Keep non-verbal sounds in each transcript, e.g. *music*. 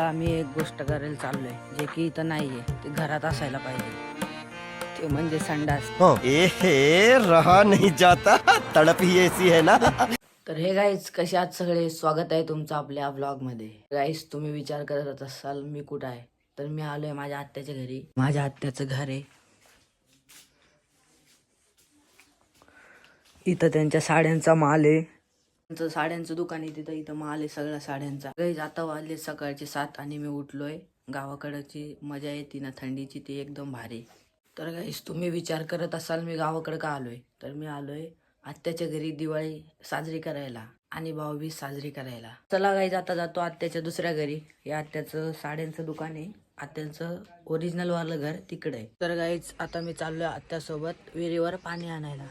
आता आम्ही एक गोष्ट करायला चाललोय जे की इथं नाहीये ते घरात असायला पाहिजे. ते म्हणजे संडास. ए रहा नहीं जाता. तड़प ही ऐसी है ना. तर हे गाईज कसे आहात सगळे? स्वागत आहे तुमचं आपल्या व्लॉगमध्ये गाईज तुम्ही विचार करत असाल मी कुठं आहे? तर मी आलोय माझ्या आत्याच्या घरी. माझ्या आत्याचं घर आहे. इथं त्यांच्या साड्यांचा माल आहे. त्यांचं साड्यांचं दुकान आहे तिथं. इथं माल आहे सगळ्या साड्यांचा. गाईज आता वाजले सकाळचे सात आणि मी उठलोय. गावाकडची मजा येते ना थंडीची ती एकदम भारी. तर गाईज तुम्ही विचार करत असाल मी गावाकडे का आलोय? तर मी आलोय आत्याच्या घरी दिवाळी साजरी करायला आणि भाऊबीज साजरी करायला. चला गाईज आता जातो आत्याच्या दुसऱ्या घरी. या आत्याचं साड्यांचं दुकान आहे. आत्यांचं ओरिजिनल वालं घर तिकडे आहे. तर गाईज आता मी चाललोय आत्यासोबत विहिरीवर पाणी आणायला.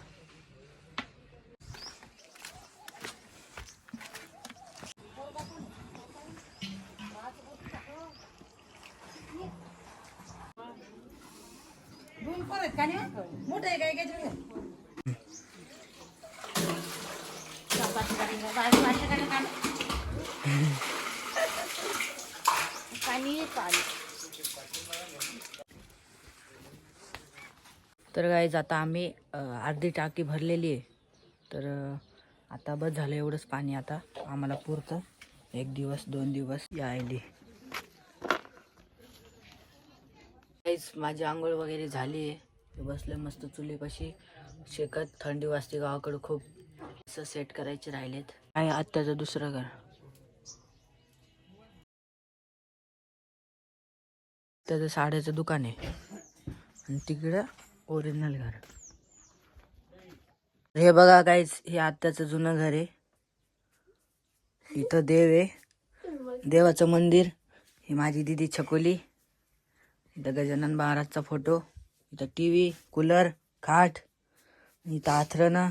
तर गाईज आता आम्ही अर्धी टाकी भरलेली आहे. तर आता बस झालं एवढंच पाणी आता. आम्हाला पुरतं. एक दिवस दोन दिवस यायली गाईज माझी आंघोळ वगैरे झाली. आहे बसले मस्त चुलीपाशी. शेकत थंडी वाजते गावाकडे खूप. असं सेट करायचे राहिलेत. आणि आत्याचं दुसरं घर. त्याचं साड्याचं दुकान आहे. आणि तिकडं ओरिजिनल घर. हे बघा काहीच हे आत्याचं जुनं घर आहे. इथं देव आहे. देवाचं मंदिर. ही माझी दिदी छकोली. इथं गजानन महाराजचा फोटो इथं टी व्ही कूलर खाट इथं आथरणं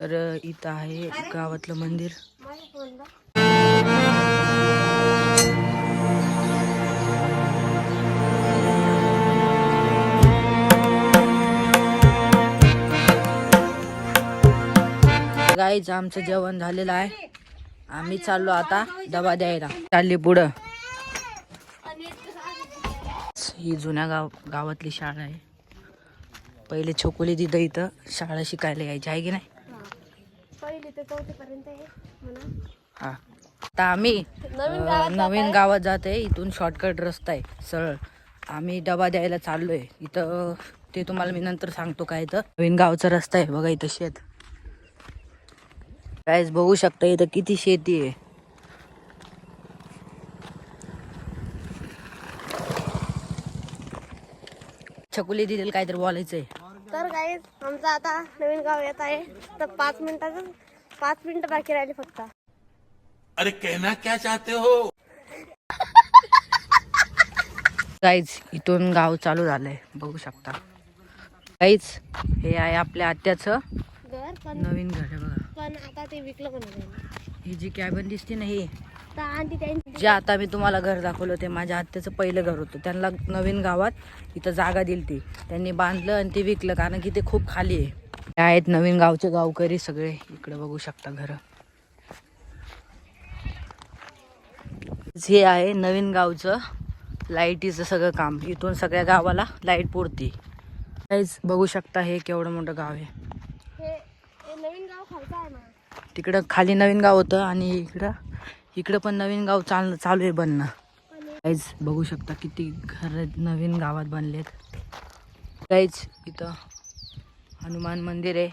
तर इथं आहे गावातलं मंदिर. गाईच आमचं जेवण झालेलं आहे. आम्ही चाललो आता डबा द्यायला चालली पुढं. ही जुन्या गाव गावातली शाळा आहे. पहिले छोकोली तिथं इथं शाळा शिकायला यायची. आहे की नाही? पहिली ते चौथी पर्यंत आहे म्हणा. हा. आता आम्ही अं, नवीन गावात जात आहे. इथून शॉर्टकट रस्ता आहे. सरळ. आम्ही डबा द्यायला चाललोय. इथं ते तुम्हाला मी नंतर सांगतो काय इथं. नवीन गावचा रस्ता आहे. बघा इथं शेत. कायच बघू शकता इथं किती शेती आहे. छकुली दिलेलं काहीतरी बोलायचंय. तर काय आमचं आता नवीन गाव येत आहे. तर पाच मिनिटाचं पाच मिनिटं बाकी राहिली फक्त. अरे कहना क्या चाहते हो? काहीच इथून गाव चालू झालंय. बघू शकता. काहीच हे आहे आपल्या आत्याचं घर पण नवीन घर आहे बघा. पण आता ते विकलं पण ही जी कॅबन दिसते ना ही जे आता मी तुम्हाला घर दाखवलं ते माझ्या आत्याचं पहिलं घर होतं. त्यांना नवीन गावात इथं जागा दिली ती त्यांनी बांधलं आणि ते विकलं कारण की ते खूप खाली आहे. हे आहेत नवीन गावचे गावकरी सगळे. इकडे बघू शकता घर. हे आहे नवीन गावचं लाईटीचं सगळं काम. इथून सगळ्या गावाला लाइट पुरती. बघू शकता हे केवढं मोठं गाव आहे. नवीन गाव आहे तिकडं खाली नवीन गाव होतं आणि इकडं इकडं पण नवीन गाव चाल चालू आहे बनणं. काहीच बघू शकता किती घर नवीन गावात बनलेत. काहीच इथं हनुमान मंदिर आहे.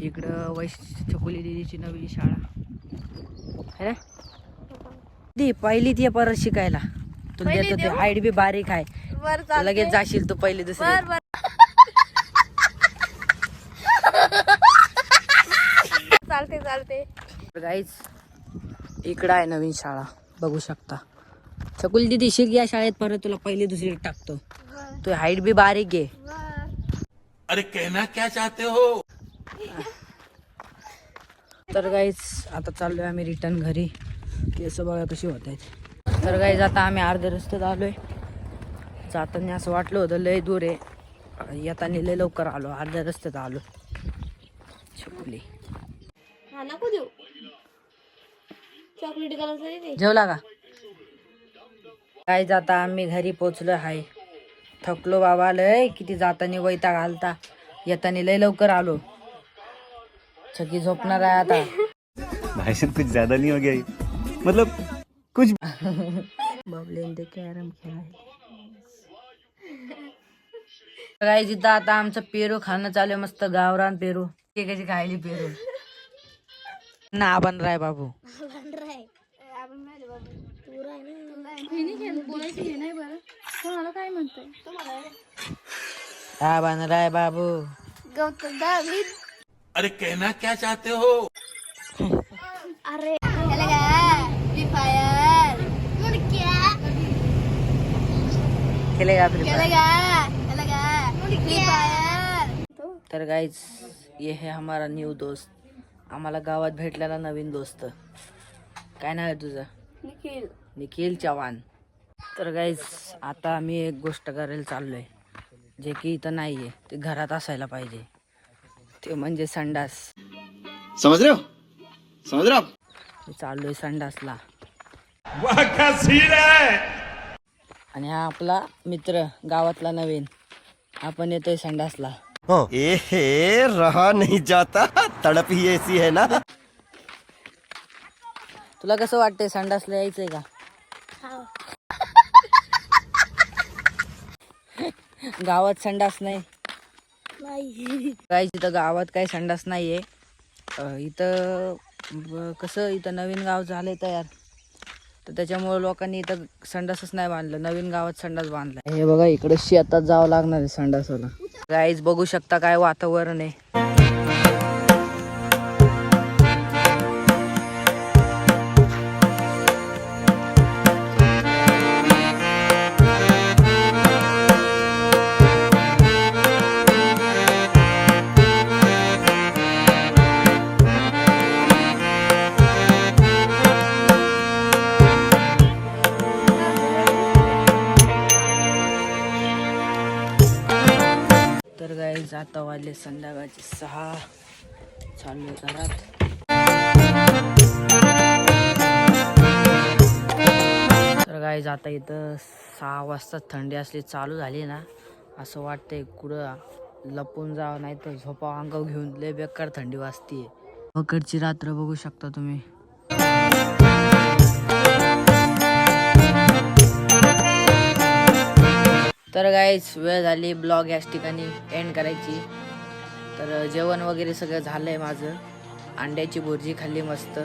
इकडं वैश छकुली दिदीची नवी शाळा. है ना? दी पहिली ती परत शिकायला. तुला देतो ते देऊ? हाईट बी बारीक आहे. तू लगेच जाशील तू पहिली दुसरी. चालते. गाईच इकडं आहे नवीन शाळा. बघू शकता. छकुल दिदी शिक या शाळेत परत तुला पहिली दुसरी टाकतो. तू हाईट बी बारीक आहे. बर. अरे कहना क्या चाहते हो? तर गाईच आता चाललोय आम्ही रिटर्न घरी. केस बघा कशी होत आहेत. तर गाईज आता आम्ही अर्ध्या रस्त्यात आलोय. जाताना असं वाटलं होतं लय दूर आहे. येताना लय लवकर आलो अर्ध्या रस्त्यात आलो. छकुली हा नको देऊ. चॉकलेट कलरचं दे ते. जेवला का काय जाता आम्ही घरी पोचलो हाय. थकलो बाबा लय किती जातानी वैताग आलता. येतानी लय लवकर आलो. छकी झोपणार आहे आता. भाई साहब कुछ ज्यादा नहीं हो गया? मतलब कुछ *laughs* बबलेन ते कॅरम खेळायला काय जिथं आता आमचं पेरू खाणं चालू आहे मस्त गावरान पेरू. ते कशी खायली पेरू. ना बन राय बाबू. हा बन राय बाबू. गौतम दावी अरे कहना क्या चाहते हो? अरे काय? फ्री फायर तर गाईज ये है हमारा न्यू दोस्त. आम्हाला गावात भेटलेला नवीन दोस्त. काय नाव आहे तुझं? निखिल. निखिल चव्हाण. तर गाईज आता आम्ही एक गोष्ट करायला चाललोय. जे की इथं नाही आहे ते घरात असायला पाहिजे. ते म्हणजे संडास. समझ रहे हो? समझ रहे हो मी चाललोय संडासला. आणि हा आपला मित्र गावातला नवीन. आपण येतोय संडासला. ए हे रहा नहीं जाता। तड़प ही ऐसी है ना। तुला कसं वाटतंय? संडासला यायचंय का? गावात संडास नाही. नाही काही तिथं गावात काही संडास नाहीये. अं, इथं ब- कसं इथं नवीन गाव झालंय तयार. तर त्याच्यामुळे लोकांनी इथं संडासच नाही बांधलं. नवीन गावात संडास बांधला हे बघा इकडे शेतात जावं लागणार आहे संडासाला. गाईज बघू शकता काय वातावरण आहे. जाता वाजले संध्याकाळचे सहा. चालू आहे घरात. तर गाईज जाता इथं सहा वाजता थंडी असली चालू झाली ना असं वाटतंय कुठं लपून जावं नाही तर झोपा अंगाव घेऊन लय बेकार थंडी वाजतीये. पकडची रात्र बघू शकता तुम्ही. तर गाईच वेळ झाली ब्लॉग याच ठिकाणी एंड करायची. तर जेवण वगैरे सगळं झालं आहे माझं. अंड्याची भुर्जी खाल्ली मस्त.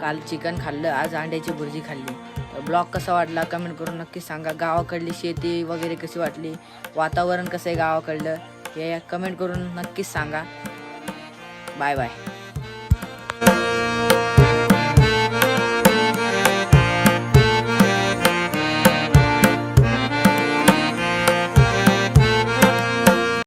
काल चिकन खाल्लं आज अंड्याची भुर्जी खाल्ली. तर ब्लॉग कसा वाटला कमेंट करून नक्की सांगा. गावाकडली शेती वगैरे कशी वाटली? वातावरण कसं आहे गावाकडलं? हे कमेंट करून नक्कीच सांगा. Bye bye